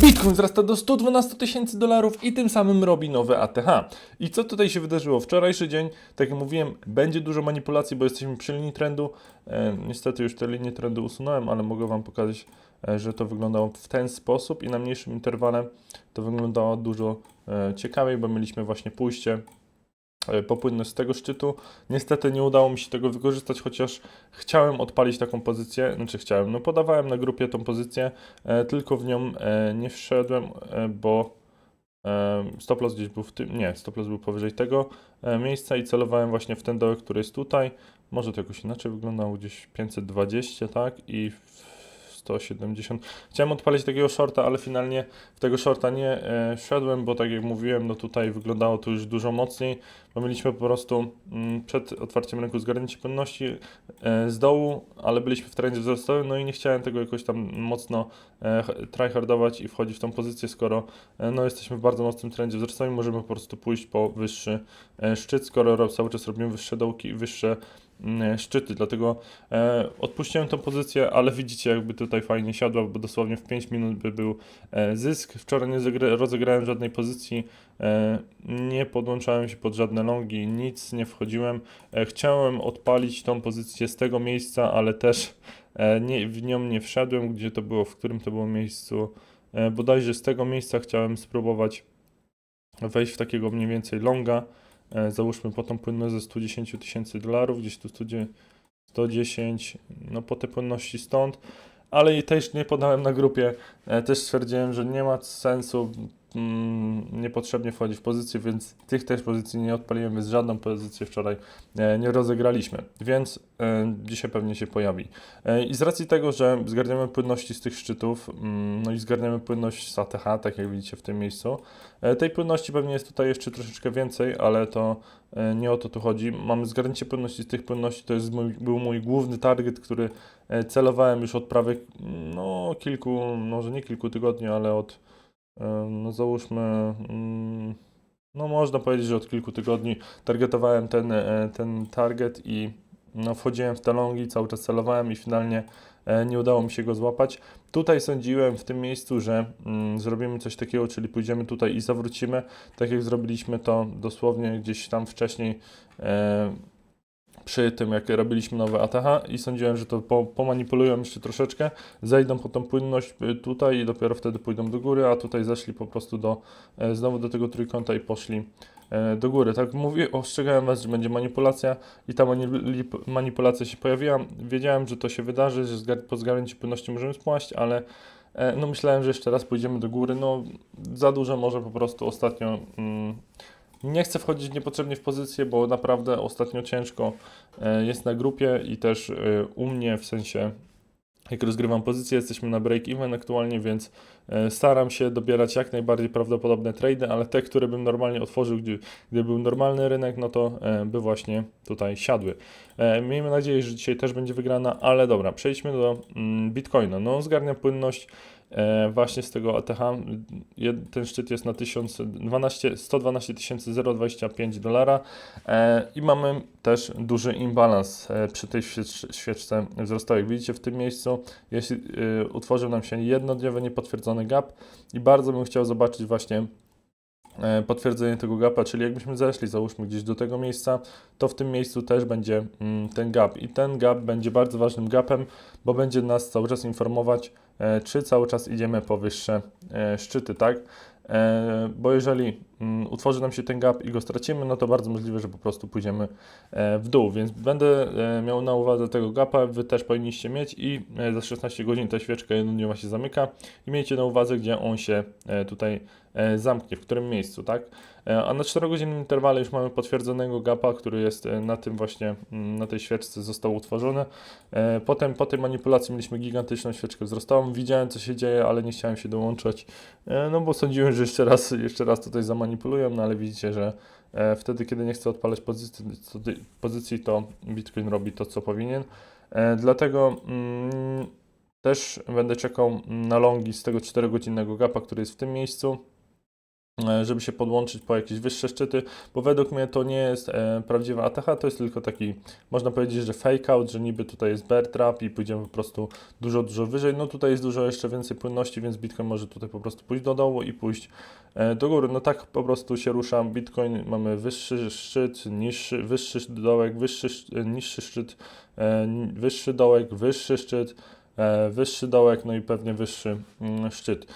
Bitcoin wzrasta do 112 tysięcy dolarów i tym samym robi nowe ATH. I co tutaj się wydarzyło? Wczorajszy dzień, tak jak mówiłem, będzie dużo manipulacji, bo jesteśmy przy linii trendu. E, niestety już te linie trendu usunąłem, ale mogę Wam pokazać, e, że to wyglądało w ten sposób i na mniejszym interwale to wyglądało dużo e, ciekawiej, bo mieliśmy właśnie pójście e, popłynność z tego szczytu. Niestety nie udało mi się tego wykorzystać, chociaż chciałem odpalić taką pozycję, znaczy chciałem, no podawałem na grupie tą pozycję, e, tylko w nią e, nie wszedłem, bo stop loss gdzieś był w tym, nie, stop loss był powyżej tego miejsca i celowałem właśnie w ten dołek, który jest tutaj. Może to jakoś inaczej wyglądało, gdzieś 520, tak, i w 170. Chciałem odpalić takiego shorta, ale finalnie w tego shorta nie e, szedłem, bo tak jak mówiłem, no tutaj wyglądało to już dużo mocniej, bo mieliśmy po prostu mm, przed otwarciem rynku zgarnięcie płynności e, z dołu, ale byliśmy w trendzie wzrostowym, no i nie chciałem tego jakoś tam mocno e, tryhardować i wchodzić w tą pozycję, skoro e, no jesteśmy w bardzo mocnym trendzie wzrostowym, możemy po prostu pójść po wyższy e, szczyt, skoro ro- cały czas robimy wyższe dołki i wyższe szczyty, dlatego e, odpuściłem tą pozycję, ale widzicie jakby tutaj fajnie siadła, bo dosłownie w 5 minut by był e, zysk. Wczoraj nie rozegrałem żadnej pozycji, e, nie podłączałem się pod żadne longi, nic nie wchodziłem. E, chciałem odpalić tą pozycję z tego miejsca, ale też e, nie, w nią nie wszedłem, gdzie to było, w którym to było miejscu. E, bodajże z tego miejsca chciałem spróbować wejść w takiego mniej więcej longa. E, załóżmy po tą płynność ze 110 tysięcy dolarów, gdzieś tu 110, 110, no po te płynności stąd, ale i też nie podałem na grupie, e, też stwierdziłem, że nie ma sensu niepotrzebnie wchodzić w pozycję, więc tych też pozycji nie odpaliłem, więc żadną pozycję wczoraj e, nie rozegraliśmy, więc e, dzisiaj pewnie się pojawi. E, I z racji tego, że zgarniamy płynności z tych szczytów, mm, no i zgarniamy płynność z ATH, tak jak widzicie w tym miejscu, tej płynności pewnie jest tutaj jeszcze troszeczkę więcej, ale to nie o to tu chodzi. Mamy zgarnięcie płynności z tych płynności, to jest mój, był mój główny target, który celowałem już od prawie no, kilku, może nie kilku tygodni, ale od, no załóżmy, mm, no można powiedzieć, że od kilku tygodni targetowałem ten, e, ten target i no, wchodziłem w te longi, cały czas celowałem i finalnie e, nie udało mi się go złapać. Tutaj sądziłem w tym miejscu, że mm, zrobimy coś takiego, czyli pójdziemy tutaj i zawrócimy, tak jak zrobiliśmy to dosłownie gdzieś tam wcześniej e, przy tym, jak robiliśmy nowe ATH i sądziłem, że to po, pomanipulują jeszcze troszeczkę, zejdą po tą płynność y, tutaj i dopiero wtedy pójdą do góry, a tutaj zeszli po prostu do, e, znowu do tego trójkąta i poszli e, do góry. Tak mówię, ostrzegałem Was, że będzie manipulacja i ta manip- manipulacja się pojawiła. Wiedziałem, że to się wydarzy, że po zgarnięciu płynności możemy spaść, ale e, no myślałem, że jeszcze raz pójdziemy do góry. No za dużo może po prostu ostatnio... Mm, nie chcę wchodzić niepotrzebnie w pozycję, bo naprawdę ostatnio ciężko e, jest na grupie i też e, u mnie w sensie jak rozgrywam pozycję, jesteśmy na break-even aktualnie, więc e, staram się dobierać jak najbardziej prawdopodobne trady, ale te, które bym normalnie otworzył, gdy, gdy był normalny rynek, no to by właśnie tutaj siadły. Miejmy nadzieję, że dzisiaj też będzie wygrana, ale dobra, przejdźmy do mm, Bitcoina. No, zgarnia płynność właśnie z tego ATH. Ten szczyt jest na 1012, 112 025 dolara e, i mamy też duży imbalans e, przy tej świecz- świeczce wzrostowej. Widzicie w tym miejscu, jeśli e, utworzył nam się jednodniowy niepotwierdzony gap i bardzo bym chciał zobaczyć właśnie e, potwierdzenie tego gapa, czyli jakbyśmy zeszli, załóżmy gdzieś do tego miejsca, to w tym miejscu też będzie mm, ten gap i ten gap będzie bardzo ważnym gapem, bo będzie nas cały czas informować, e, czy cały czas idziemy po wyższe e, szczyty, tak? E, bo jeżeli utworzy nam się ten gap i go stracimy, no to bardzo możliwe, że po prostu pójdziemy e, w dół, więc będę e, miał na uwadze tego gapa, wy też powinniście mieć i e, za 16 godzin ta świeczka jednodniowa się zamyka i miejcie na uwadze, gdzie on się tutaj zamknie, w którym miejscu, tak? A na 4-godzinnym interwale już mamy potwierdzonego gapa, który jest na tym właśnie, mm, na tej świeczce został utworzony. Potem po tej manipulacji mieliśmy gigantyczną świeczkę wzrostową. Widziałem, co się dzieje, ale nie chciałem się dołączać, no bo sądziłem, że jeszcze raz, jeszcze raz tutaj zamanipulują, no ale widzicie, że e, wtedy, kiedy nie chcę odpalać pozycji, pozycji, to Bitcoin robi to, co powinien. E, Dlatego mm, też będę czekał na longi z tego 4-godzinnego gapa, który jest w tym miejscu. E, żeby się podłączyć po jakieś wyższe szczyty, bo według mnie to nie jest e, prawdziwa ATH, to jest tylko taki, można powiedzieć, że fake out, że niby tutaj jest bear trap i pójdziemy po prostu dużo, dużo wyżej. No tutaj jest dużo jeszcze więcej płynności, więc Bitcoin może tutaj po prostu pójść do dołu i pójść e, do góry. No tak po prostu się rusza Bitcoin, mamy wyższy szczyt, niższy, wyższy dołek, wyższy, sz- e, niższy szczyt, e, wyższy dołek, wyższy szczyt, e, wyższy dołek, no i pewnie wyższy mm, szczyt.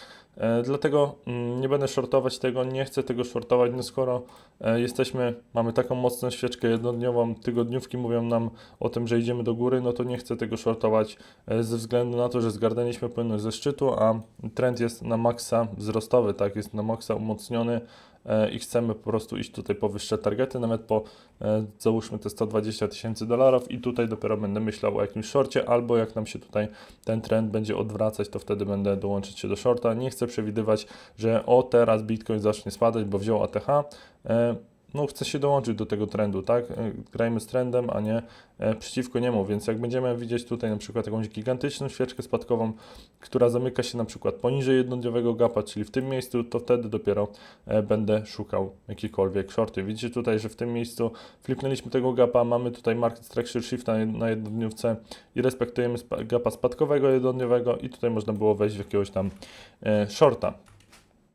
E, Dlatego mm, nie będę shortować tego, nie chcę tego shortować, no skoro e, jesteśmy, mamy taką mocną świeczkę jednodniową, tygodniówki mówią nam o tym, że idziemy do góry, no to nie chcę tego shortować e, ze względu na to, że zgarnęliśmy płynność ze szczytu, a trend jest na maksa wzrostowy, tak, jest na maksa umocniony i chcemy po prostu iść tutaj po wyższe targety, nawet po e, załóżmy te 120 tysięcy dolarów i tutaj dopiero będę myślał o jakimś shorcie, albo jak nam się tutaj ten trend będzie odwracać, to wtedy będę dołączyć się do shorta. Nie chcę przewidywać, że o teraz Bitcoin zacznie spadać, bo wziął ATH. No, chcę się dołączyć do tego trendu, tak? E, Grajmy z trendem, a nie e, przeciwko niemu, więc jak będziemy widzieć tutaj na przykład jakąś gigantyczną świeczkę spadkową, która zamyka się na przykład poniżej jednodniowego gapa, czyli w tym miejscu, to wtedy dopiero e, będę szukał jakikolwiek shorty. Widzicie tutaj, że w tym miejscu flipnęliśmy tego gapa, mamy tutaj market structure shift na, jed- na jednodniówce i respektujemy gapa spadkowego jednodniowego i tutaj można było wejść w jakiegoś tam shorta.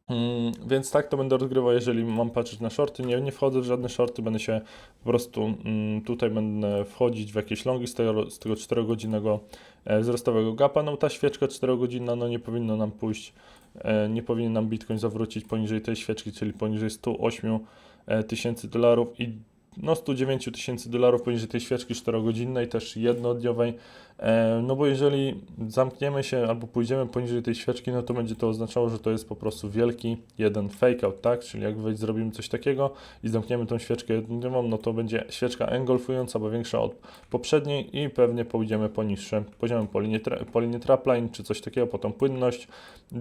Mm, więc tak to będę rozgrywał, jeżeli mam patrzeć na shorty. Nie, nie wchodzę w żadne shorty, będę się po prostu mm, tutaj będę wchodzić w jakieś longi z tego, z tego 4-godzinnego e, wzrostowego gapa. No ta świeczka 4-godzinna no nie powinno nam pójść, e, nie powinien nam Bitcoin zawrócić poniżej tej świeczki, czyli poniżej 108 e, tysięcy dolarów i no 109 tysięcy dolarów poniżej tej świeczki 4-godzinnej, też jednodniowej. E, no bo jeżeli zamkniemy się albo pójdziemy poniżej tej świeczki, no to będzie to oznaczało, że to jest po prostu wielki jeden fake out, tak? Czyli jak weź zrobimy coś takiego i zamkniemy tą świeczkę jednodniową, no to będzie świeczka engulfująca, bo większa od poprzedniej i pewnie pójdziemy po niższe poziomy, po linię, tra- po linię trapline czy coś takiego, potem płynność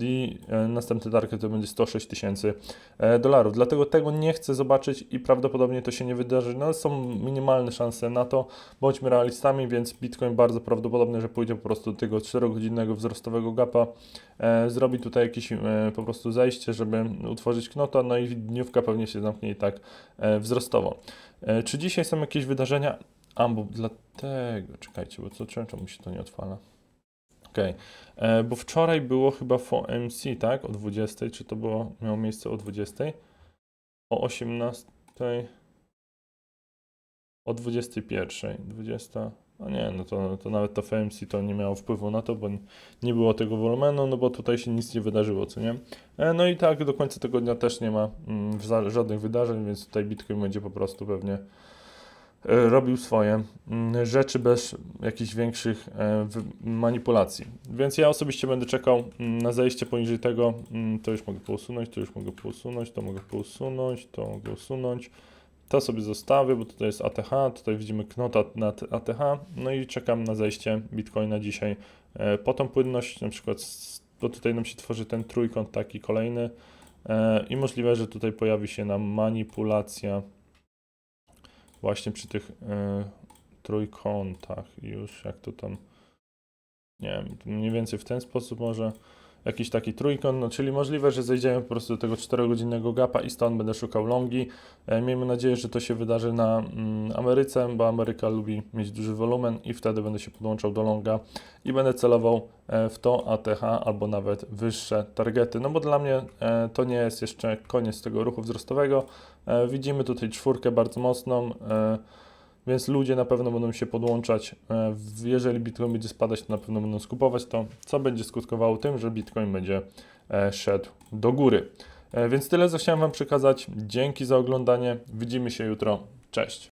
i e, następny target to będzie 106 tysięcy e, dolarów. Dlatego tego nie chcę zobaczyć i prawdopodobnie to się nie wydarzy. No są minimalne szanse na to, bądźmy realistami, więc Bitcoin bardzo prawdopodobne, że pójdzie po prostu do tego 4-godzinnego wzrostowego gapa, e, zrobi tutaj jakieś e, po prostu zejście, żeby utworzyć knota, no i dniówka pewnie się zamknie i tak e, wzrostowo. E, czy dzisiaj są jakieś wydarzenia? A, dlatego, czekajcie, bo co, czemu się to nie otwala? Okej, e, bo wczoraj było chyba FOMC, tak? O 20, czy to było, miało miejsce o 20? O 18? O 21, 20. A nie, no to, to nawet to FMC to nie miało wpływu na to, bo nie było tego wolumenu, no bo tutaj się nic nie wydarzyło, co nie? E, No i tak do końca tego dnia też nie ma mm, żadnych wydarzeń, więc tutaj Bitcoin będzie po prostu pewnie e, robił swoje mm, rzeczy bez jakichś większych e, manipulacji. Więc ja osobiście będę czekał mm, na zejście poniżej tego. To już mogę pousunąć, to już mogę pousunąć, to mogę pousunąć, to mogę usunąć. To sobie zostawię, bo tutaj jest ATH, tutaj widzimy knota nad ATH, no i czekam na zejście Bitcoina dzisiaj. E, po tą płynność, na przykład, bo tutaj nam się tworzy ten trójkąt taki kolejny e, i możliwe, że tutaj pojawi się nam manipulacja właśnie przy tych e, trójkątach. Już, jak to tam, nie wiem, mniej więcej w ten sposób może jakiś taki trójkąt, no czyli możliwe, że zejdziemy po prostu do tego 4-godzinnego gapa i stąd będę szukał longi. E, miejmy nadzieję, że to się wydarzy na mm, Ameryce, bo Ameryka lubi mieć duży wolumen i wtedy będę się podłączał do longa i będę celował e, w to ATH albo nawet wyższe targety. No bo dla mnie e, to nie jest jeszcze koniec tego ruchu wzrostowego. Widzimy tutaj czwórkę bardzo mocną. Więc ludzie na pewno będą się podłączać. E, Jeżeli Bitcoin będzie spadać, to na pewno będą skupować to, co będzie skutkowało tym, że Bitcoin będzie e, szedł do góry. E, Więc tyle, co chciałem Wam przekazać. Dzięki za oglądanie. Widzimy się jutro. Cześć.